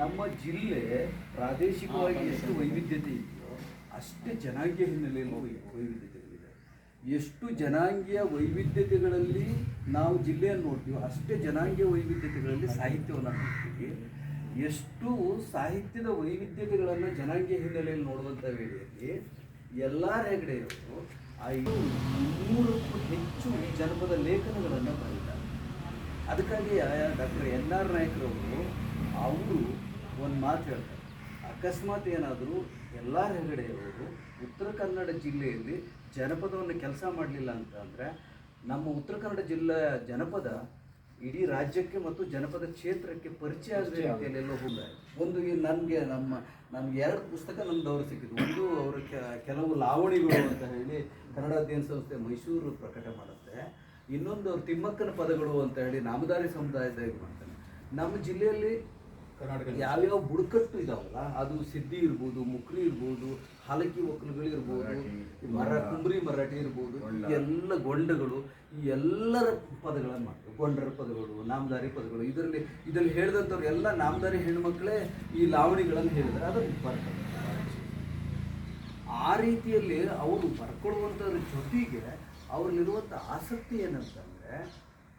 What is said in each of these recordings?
ನಮ್ಮ ಜಿಲ್ಲೆ ಪ್ರಾದೇಶಿಕವಾಗಿ ಎಷ್ಟು ವೈವಿಧ್ಯತೆ ಇದೆಯೋ ಅಷ್ಟೇ ಜನಾಂಗೀಯ ಹಿನ್ನೆಲೆಯಲ್ಲಿ ವೈವಿಧ್ಯತೆಗಳಿದೆ. ಎಷ್ಟು ಜನಾಂಗೀಯ ವೈವಿಧ್ಯತೆಗಳಲ್ಲಿ ನಾವು ಜಿಲ್ಲೆಯನ್ನು ನೋಡ್ತೀವೋ ಅಷ್ಟೇ ಜನಾಂಗೀಯ ವೈವಿಧ್ಯತೆಗಳಲ್ಲಿ ಸಾಹಿತ್ಯವನ್ನು ನೋಡ್ತೀವಿ. ಎಷ್ಟು ಸಾಹಿತ್ಯದ ವೈವಿಧ್ಯತೆಗಳನ್ನು ಜನಾಂಗೀಯ ಹಿನ್ನೆಲೆಯಲ್ಲಿ ನೋಡುವಂಥ ವೇಳೆಯಲ್ಲಿ ಎಲ್ಲ ಹೆಗಡೆಯವರು ಐದು ಇನ್ನೂರಕ್ಕೂ ಹೆಚ್ಚು ಜನಪದ ಲೇಖನಗಳನ್ನು ಬರೆದಿದ್ದಾರೆ. ಅದಕ್ಕಾಗಿ ಡಾಕ್ಟರ್ ಎನ್ ಆರ್ ನಾಯ್ಕರವರು ಒಂದು ಮಾತು ಹೇಳ್ತಾರೆ ಅಕಸ್ಮಾತ್ ಏನಾದರೂ ಎಲ್ಲ ಹೆಗಡೆಯವರು ಉತ್ತರ ಕನ್ನಡ ಜಿಲ್ಲೆಯಲ್ಲಿ ಜನಪದವನ್ನು ಕೆಲಸ ಮಾಡಲಿಲ್ಲ ಅಂತ ಅಂದರೆ ನಮ್ಮ ಉತ್ತರ ಕನ್ನಡ ಜಿಲ್ಲೆ ಜನಪದ ಇಡೀ ರಾಜ್ಯಕ್ಕೆ ಮತ್ತು ಜನಪದ ಕ್ಷೇತ್ರಕ್ಕೆ ಪರಿಚಯ ಆಗದ ರೀತಿಯಲ್ಲಿ ಎಲ್ಲೋ ಒಂದು ಈ ನನಗೆ ನಮ್ಮ ನಮ್ಗೆ ಎರಡು ಪುಸ್ತಕ ನಮ್ದು ಅವರು ಸಿಕ್ಕಿದ್ದು ಒಂದು ಅವರು ಕೆಲವು ಲಾವಣಿಗಳು ಅಂತ ಹೇಳಿ ಕನ್ನಡ ಅಧ್ಯಯನ ಸಂಸ್ಥೆ ಮೈಸೂರು ಪ್ರಕಟ ಮಾಡುತ್ತೆ. ಇನ್ನೊಂದು ಅವ್ರು ತಿಮ್ಮಕ್ಕನ ಪದಗಳು ಅಂತ ಹೇಳಿ ನಾಮದಾರಿ ಸಮುದಾಯದ ಮಾಡ್ತಾರೆ. ನಮ್ಮ ಜಿಲ್ಲೆಯಲ್ಲಿ ಕರ್ನಾಟಕ ಯಾವ್ಯಾವ ಬುಡಕಟ್ಟು ಇದಾವಲ್ಲ ಅದು ಸಿದ್ಧಿ ಇರ್ಬೋದು ಮುಕ್ರಿ ಇರ್ಬೋದು ಹಲಕಿ ಒಕ್ಕಲುಗಳು ಇರ್ಬೋದು ಮರ ಕುಂಬ್ರಿ ಮರಾಠಿ ಇರ್ಬೋದು ಎಲ್ಲ ಗೊಂಡಗಳು ಈ ಎಲ್ಲರ ಪದಗಳನ್ನು ಮಾಡ್ತಾರೆ. ಗೊಂಡರ ಪದಗಳು ನಾಮದಾರಿ ಪದಗಳು ಇದರಲ್ಲಿ ಇದರಲ್ಲಿ ಹೇಳಿದಂಥವ್ರು ಎಲ್ಲ ನಾಮದಾರಿ ಹೆಣ್ಮಕ್ಳೇ ಈ ಲಾವಣಿಗಳನ್ನು ಹೇಳಿದ್ರೆ ಅದನ್ನು ಬರ್ತಾರೆ. ಆ ರೀತಿಯಲ್ಲಿ ಅವರು ಬರ್ಕೊಳ್ಳುವಂಥದ್ರ ಜೊತೆಗೆ ಅವ್ರಲ್ಲಿರುವಂಥ ಆಸಕ್ತಿ ಏನಂತಂದರೆ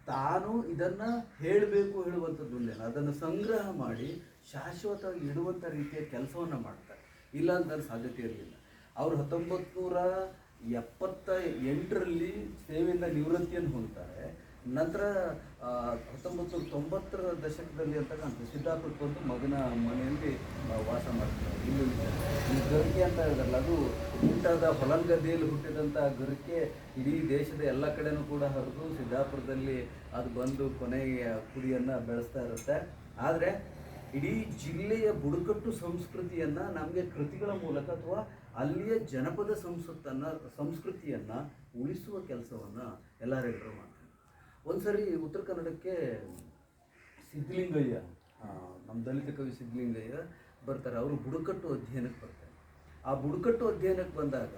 ತಾನು ಇದನ್ನು ಹೇಳಬೇಕು ಹೇಳುವಂಥದ್ದು ಇಲ್ಲ ಅದನ್ನು ಸಂಗ್ರಹ ಮಾಡಿ ಶಾಶ್ವತವಾಗಿ ಇಡುವಂಥ ರೀತಿಯ ಕೆಲಸವನ್ನು ಮಾಡ್ತಾರೆ. ಇಲ್ಲ ಅಂತ ಸಾಧ್ಯತೆ ಇರಲಿಲ್ಲ. ಅವರು ಹತ್ತೊಂಬತ್ತು ನೂರ ಎಪ್ಪತ್ತ ಎಂಟರಲ್ಲಿ ಸೇವೆಯಿಂದ ನಿವೃತ್ತಿಯನ್ನು ಹೊಂದ್ತಾರೆ. ನಂತರ ಹತ್ತೊಂಬತ್ತು, ತೊಂಬತ್ತರ ದಶಕದಲ್ಲಿ ಅಂತಕ್ಕಂಥ ಸಿದ್ದಾಪುರಕ್ಕೆ ಬಂದು ಮಗನ ಮನೆಯಲ್ಲಿ ವಾಸ ಮಾಡ್ತಾರೆ ಇಲ್ಲಿ. ಈ ಗರಿಕೆ ಅಂತ ಹೇಳಿದ್ರಲ್ಲ ಅದು ಊಟದ ಹೊಲಗದ್ದೆಯಲ್ಲಿ ಹುಟ್ಟಿದಂಥ ಗರಿಕೆ ಇಡೀ ದೇಶದ ಎಲ್ಲ ಕಡೆನೂ ಕೂಡ ಹರಿದು ಸಿದ್ದಾಪುರದಲ್ಲಿ ಅದು ಬಂದು ಕೊನೆಗೆ ಕುಡಿಯನ್ನು ಬೆಳೆಸ್ತಾ ಇರುತ್ತೆ. ಆದರೆ, ಇಡೀ ಜಿಲ್ಲೆಯ ಬುಡಕಟ್ಟು ಸಂಸ್ಕೃತಿಯನ್ನು ನಮಗೆ ಕೃತಿಗಳ ಮೂಲಕ ಅಥವಾ ಅಲ್ಲಿಯ ಜನಪದ ಸಂಸ್ಕೃತನ್ನು ಸಂಸ್ಕೃತಿಯನ್ನು ಉಳಿಸುವ ಕೆಲಸವನ್ನು ಎಲ್ಲರೂ ಮಾಡ್ತಾರೆ. ಒಂದ್ಸರಿ ಉತ್ತರ ಕನ್ನಡಕ್ಕೆ ಸಿದ್ಧಲಿಂಗಯ್ಯ ನಮ್ಮ ದಲಿತ ಕವಿ ಸಿದ್ಧಲಿಂಗಯ್ಯ ಬರ್ತಾರೆ. ಅವರು ಬುಡಕಟ್ಟು ಅಧ್ಯಯನಕ್ಕೆ ಬರ್ತಾರೆ. ಆ ಬುಡಕಟ್ಟು ಅಧ್ಯಯನಕ್ಕೆ ಬಂದಾಗ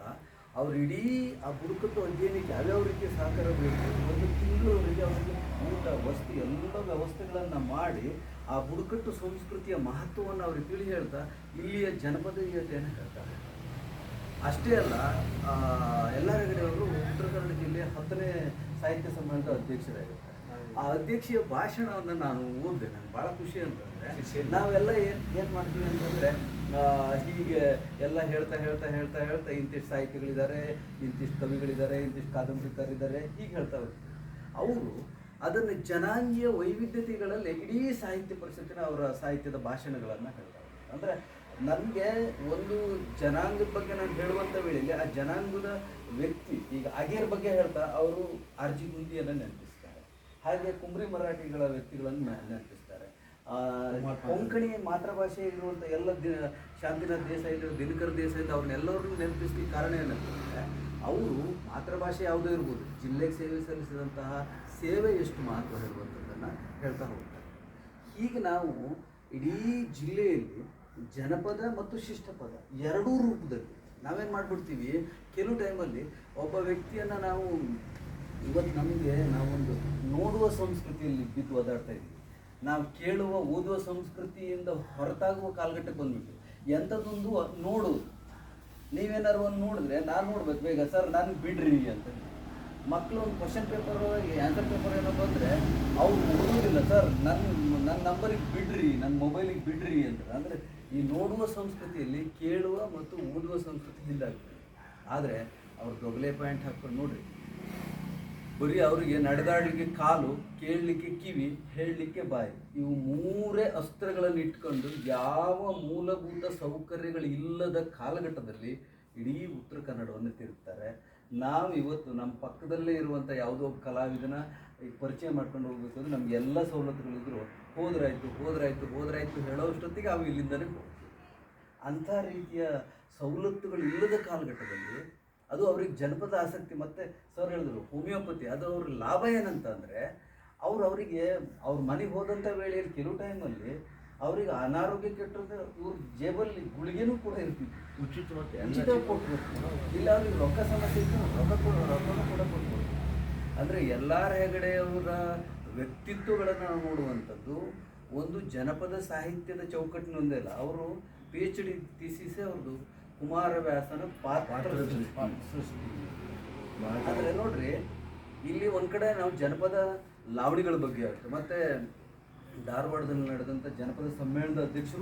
ಅವ್ರು ಇಡೀ ಆ ಬುಡಕಟ್ಟು ಅಧ್ಯಯನಕ್ಕೆ ಯಾವ್ಯಾವ ರೀತಿ ಸಹಕಾರ ಬೇಕು ಒಂದು ತಿಂಗಳವರೆಗೆ ಅವರಿಗೆ ಊಟ, ವಸ್ತು ಎಲ್ಲ ವ್ಯವಸ್ಥೆಗಳನ್ನು ಮಾಡಿ ಆ ಬುಡಕಟ್ಟು ಸಂಸ್ಕೃತಿಯ ಮಹತ್ವವನ್ನು ಅವ್ರಿಗೆ ತಿಳಿ ಹೇಳ್ತಾ ಇಲ್ಲಿಯ ಜನಪದೀಯತೆಯನ್ನು ಹೇಳ್ತಾರೆ. ಅಷ್ಟೇ ಅಲ್ಲ ಎಲ್ಲ ಹೆಗಡೆಯವರು ಉತ್ತರ ಕನ್ನಡ ಜಿಲ್ಲೆಯ ಹತ್ತನೇ ಸಾಹಿತ್ಯ ಸಮ್ಮೇಳನದ ಅಧ್ಯಕ್ಷರಾಗಿರ್ತಾರೆ. ಆ ಅಧ್ಯಕ್ಷೀಯ ಭಾಷಣವನ್ನು ನಾನು ಓದಿದೆ. ನನಗೆ ಭಾಳ ಖುಷಿ ಅಂತಂದರೆ, ನಾವೆಲ್ಲ ಏನು ಏನು ಮಾಡ್ತೀವಿ ಅಂತಂದರೆ ಹೀಗೆ ಎಲ್ಲ ಹೇಳ್ತಾ ಹೇಳ್ತಾ ಹೇಳ್ತಾ ಹೇಳ್ತಾ ಇಂತಿಷ್ಟು ಸಾಹಿತಿಗಳಿದ್ದಾರೆ ಇಂತಿಷ್ಟು ಕವಿಗಳಿದ್ದಾರೆ, ಇಂತಿಷ್ಟು ಕಾದಂಬರಿಕಾರಿದ್ದಾರೆ, ಹೀಗೆ ಹೇಳ್ತಾ ಹೋಗ್ತೀವಿ. ಅವರು ಅದನ್ನು ಜನಾಂಗೀಯ ವೈವಿಧ್ಯತೆಗಳಲ್ಲಿ ಇಡೀ ಸಾಹಿತ್ಯ ಪರಿಷತ್ತಿನ ಅವರ ಸಾಹಿತ್ಯದ ಭಾಷಣಗಳನ್ನು ಹೇಳ್ತಾರೆ ಅಂದರೆ ನನಗೆ ಒಂದು ಜನಾಂಗದ ಬಗ್ಗೆ ನಾನು ಹೇಳುವಂಥ ವೇಳೆಯಲ್ಲಿ ಆ ಜನಾಂಗದ ವ್ಯಕ್ತಿ ಈಗ ಅಗೇರ್ ಬಗ್ಗೆ ಹೇಳ್ತಾ ಅವರು ಆರ್ಜಿ ಗುಂದಿಯನ್ನು ನೆನಪಿಸ್ತಾರೆ. ಹಾಗೆ ಕುಂಬ್ರಿ ಮರಾಠಿಗಳ ವ್ಯಕ್ತಿಗಳನ್ನು ನೆನಪಿಸ್ತಾರೆ. ಕೊಂಕಣಿ ಮಾತೃಭಾಷೆ ಇರುವಂಥ ಎಲ್ಲ ದಿ ಶಾಂತಿನಾಥ್ ದೇಸಾಯಿ ದಿನಕರ್ ದೇಸಾಯಿ ಅವ್ರನ್ನೆಲ್ಲರನ್ನೂ ನೆನಪಿಸ್ಲಿಕ್ಕೆ ಕಾರಣ ಏನಂತಂದರೆ ಅವರು ಮಾತೃಭಾಷೆ ಯಾವುದೋ ಇರ್ಬೋದು ಜಿಲ್ಲೆಗೆ ಸೇವೆ ಸಲ್ಲಿಸಿದಂತಹ ಸೇವೆ ಎಷ್ಟು ಮಹತ್ವ ಇರುವಂಥದ್ದನ್ನು ಹೇಳ್ತಾ ಹೋಗ್ತಾರೆ. ಈಗ ನಾವು ಇಡೀ ಜಿಲ್ಲೆಯಲ್ಲಿ ಜನಪದ ಮತ್ತು ಶಿಷ್ಟಪದ ಎರಡೂ ರೂಪದಲ್ಲಿ. ನಾವೇನು ಮಾಡ್ಬಿಡ್ತೀವಿ? ಕೆಲವು ಟೈಮಲ್ಲಿ ಒಬ್ಬ ವ್ಯಕ್ತಿಯನ್ನು ನಾವು ಇವತ್ತು ನಮಗೆ ನಾವೊಂದು ನೋಡುವ ಸಂಸ್ಕೃತಿಯಲ್ಲಿ ಬಿದ್ದು ಓದಾಡ್ತಾ ಇದ್ದೀವಿ ನಾವು ಕೇಳುವ, ಓದುವ ಸಂಸ್ಕೃತಿಯಿಂದ ಹೊರತಾಗುವ ಕಾಲಘಟ್ಟಕ್ಕೆ ಬಂದ್ಬಿಟ್ಟು ಎಂಥದ್ದೊಂದು ನೋಡೋದು ನೀವೇನಾದ್ರು ಒಂದು ನೋಡಿದ್ರೆ ನಾನು ನೋಡ್ಬೇಕು, ಬೇಗ ಸರ್ ನಾನು ಬಿಡ್ರಿ ಅಂತ. ಮಕ್ಕಳು ಒಂದು ಕ್ವಶನ್ ಪೇಪರ್ ಆನ್ಸರ್ ಪೇಪರ್ ಏನೋ ಬಂದರೆ ಅವ್ರು ಓದೋದಿಲ್ಲ, ಸರ್ ನನ್ನ ನನ್ನ ನಂಬರಿಗೆ ಬಿಡ್ರಿ ನನ್ನ ಮೊಬೈಲಿಗೆ ಬಿಡ್ರಿ ಅಂತ ಅಂದರೆ ಈ ನೋಡುವ ಸಂಸ್ಕೃತಿಯಲ್ಲಿ ಕೇಳುವ ಮತ್ತು ಓದುವ ಸಂಸ್ಕೃತಿ ಹಿಂದಾಗ್ತದೆ ಆದರೆ ಅವ್ರು ದೊಗಲೆ ಪ್ಯಾಂಟ್ ಹಾಕ್ಕೊಂಡು ನೋಡ್ರಿ. ಬರೀ ಅವರಿಗೆ ನಡೆದಾಡಲಿಕ್ಕೆ ಕಾಲು, ಕೇಳಲಿಕ್ಕೆ ಕಿವಿ, ಹೇಳಲಿಕ್ಕೆ ಬಾಯಿ. ಇವು ಮೂರೇ ಅಸ್ತ್ರಗಳನ್ನು ಇಟ್ಕೊಂಡು ಯಾವ ಮೂಲಭೂತ ಸೌಕರ್ಯಗಳು ಇಲ್ಲದ ಕಾಲಘಟ್ಟದಲ್ಲಿ ಇಡೀ ಉತ್ತರ ಕನ್ನಡವನ್ನು ತಿರುಗ್ತಾರೆ. ನಾವು ಇವತ್ತು ನಮ್ಮ ಪಕ್ಕದಲ್ಲೇ ಇರುವಂಥ ಯಾವುದೋ ಒಬ್ಬ ಕಲಾವಿದನ ಪರಿಚಯ ಮಾಡ್ಕೊಂಡು ಹೋಗ್ಬೇಕು ಅಂದರೆ ನಮ್ಗೆ ಎಲ್ಲ ಸವಲತ್ತುಗಳಿದ್ರು ಹೋದ್ರಾಯ್ತು ಹೋದ್ರಾಯ್ತು ಹೋದ್ರಾಯ್ತು ಹೇಳೋಷ್ಟೊತ್ತಿಗೆ ಅವು ಇಲ್ಲಿಂದಲೇ ಅಂಥ ರೀತಿಯ ಸವಲತ್ತುಗಳು ಇಲ್ಲದ ಕಾಲಘಟ್ಟದಲ್ಲಿ ಅದು ಅವ್ರಿಗೆ ಜನಪದ ಆಸಕ್ತಿ ಮತ್ತು ಸರ್ ಹೇಳಿದ್ರು, ಹೋಮಿಯೋಪತಿ, ಅದು ಅವ್ರ ಲಾಭ ಏನಂತ ಅಂದರೆ ಅವ್ರು ಅವರಿಗೆ ಅವ್ರ ಮನೆಗೆ ಹೋದಂಥ ವೇಳೆಯಲ್ಲಿ ಕೆಲವು ಟೈಮಲ್ಲಿ ಅವ್ರಿಗೆ ಅನಾರೋಗ್ಯ ಕೆಟ್ಟರೆ ಇವ್ರ ಜೇಬಲ್ಲಿ ಗುಳಿಗೆನೂ ಕೂಡ ಇರ್ತಿತ್ತು ಉಚಿತವಾಗಿ ಉಚಿತ ಕೊಟ್ಟರು ಇಲ್ಲ ಅವ್ರಿಗೆ ರೊಕ್ಕ ಸಮಸ್ಯೆ ಇತ್ತು ರೊಕ್ಕ ಕೊಡ ರೊಕ್ಕನೂ ಕೂಡ ಕೊಟ್ಬೋದು ಅಂದರೆ ಎಲ್ಲ ಹೆಗಡೆಯವರ ವ್ಯಕ್ತಿತ್ವಗಳನ್ನು ನಾವು ನೋಡುವಂಥದ್ದು ಒಂದು ಜನಪದ ಸಾಹಿತ್ಯದ ಚೌಕಟ್ಟಿನೊಂದೇ ಅಲ್ಲ ಅವರು ಪಿ ಎಚ್ ಡಿ ಥೀಸಿಸೇ ಅವ್ರದ್ದು ಕುಮಾರವ್ಯಾಸನ ಪಾತ್ರ ಸೃಷ್ಟಿ. ಆದರೆ ನೋಡ್ರಿ ಇಲ್ಲಿ ಒಂದು ಕಡೆ ನಾವು ಜನಪದ ಲಾವಣಿಗಳ ಬಗ್ಗೆ ಆಗ್ತದೆ ಮತ್ತೆ ಧಾರವಾಡದಲ್ಲಿ ನಡೆದಂಥ ಜನಪದ ಸಮ್ಮೇಳನದ ಅಧ್ಯಕ್ಷರು